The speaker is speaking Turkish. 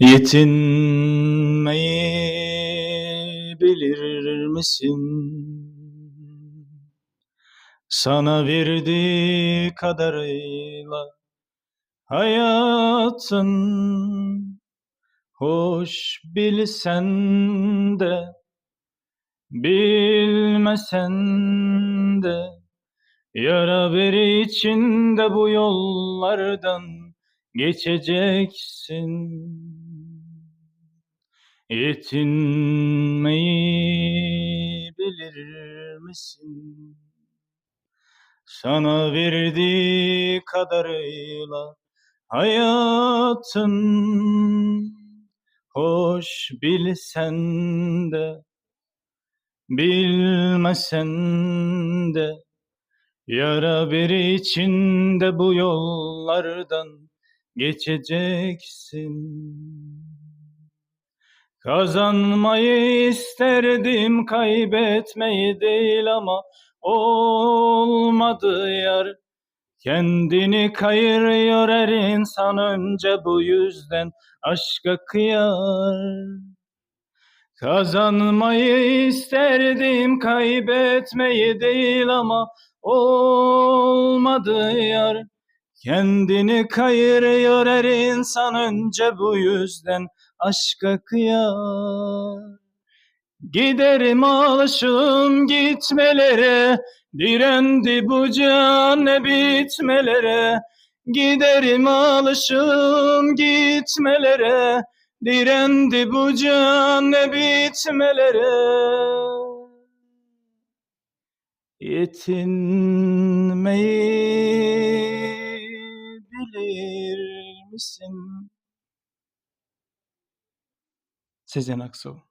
Yetinmeyi bilir misin? Sana verdiği kadarıyla hayatın hoş bilsen de bilmesen de yara beri içinde bu yollardan geçeceksin. Yetinmeyi bilir misin? Sana verdiği kadarıyla hayatın hoş bilsen de bilmesen de yara beri içinde bu yollardan geçeceksin. Kazanmayı isterdim kaybetmeyi değil ama olmadı yar. Kendini kayırıyor her insan önce bu yüzden aşka kıyar. Kazanmayı isterdim kaybetmeyi değil ama olmadı yar. Kendini kayırıyor her insan önce bu yüzden aşka kıyar. Giderim alışım gitmelere, direndi bu can ne bitmelere. Giderim alışım gitmelere, direndi bu can ne bitmelere. Yetinmeyi misin? Sezen Aksu